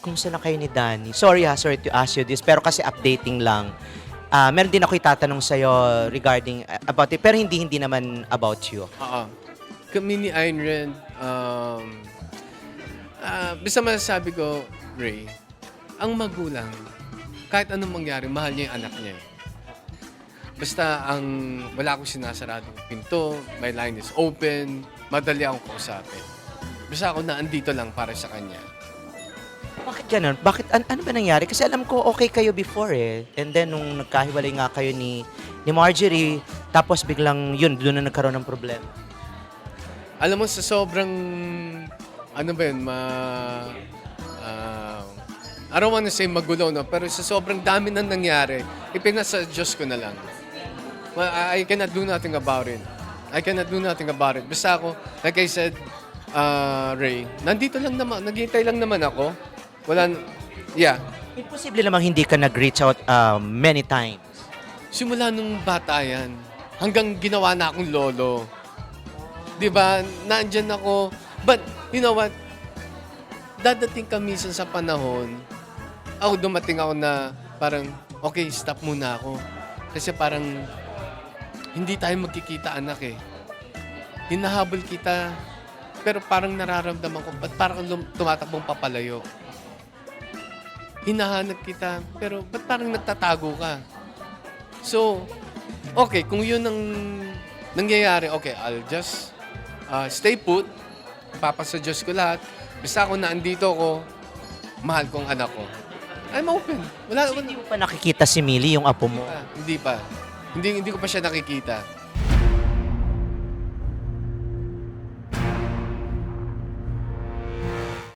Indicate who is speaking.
Speaker 1: Kumusta na kayo ni Danny? Sorry ha, sorry to ask you this, pero kasi updating lang. Ah, meron din ako itatanong sa'yo regarding uh, about it, pero hindi hindi naman about you.
Speaker 2: Oo. Kami ni Ayn Rand, um, ah, basta masasabi ko, Ray, ang magulang, kahit anong mangyari, mahal niya yung anak niya. eh. Basta ang wala akong sinasaradong pinto, my line is open, madali akong kausapin. Basta ako na andito lang para sa kanya.
Speaker 1: Bakit ganun? Bakit, an- ano ba nangyari? Kasi alam ko okay kayo before eh. And then nung nagkahiwalay nga kayo ni, ni Marjorie, tapos biglang yun, doon na nagkaroon ng problema.
Speaker 2: Alam mo, sa sobrang, ano ba yun, ma... ah, I don't wanna say magulo, no? Pero sa sobrang dami nang nangyari, ipinasa Diyos ko na lang. Well, I cannot do nothing about it. I cannot do nothing about it. Basta ako, like I said, uh, Ray, nandito lang naman, naghihintay lang naman ako. Wala, yeah.
Speaker 1: Imposible namang hindi ka nag-reach out um, many times.
Speaker 2: Simula nung bata yan, hanggang ginawa na akong lolo. Di ba? Nandyan ako. But, you know what? Dadating ka minsan sa panahon, ako dumating ako na parang, okay, stop muna ako. Kasi parang, hindi tayo magkikita anak eh. Hinahabol kita, pero parang nararamdaman ko, ba't parang tumatakbong papalayo? Hinahanap kita, pero ba't parang nagtatago ka? So, okay, kung yun ang nangyayari, okay, I'll just uh, stay put, papasa Diyos ko lahat. Basta ako na andito ko, mahal ko ang anak ko. I'm open. Wala, wala.
Speaker 1: hindi mo pa nakikita si Millie, yung apo mo.
Speaker 2: Hindi pa. Hindi, hindi ko pa siya nakikita.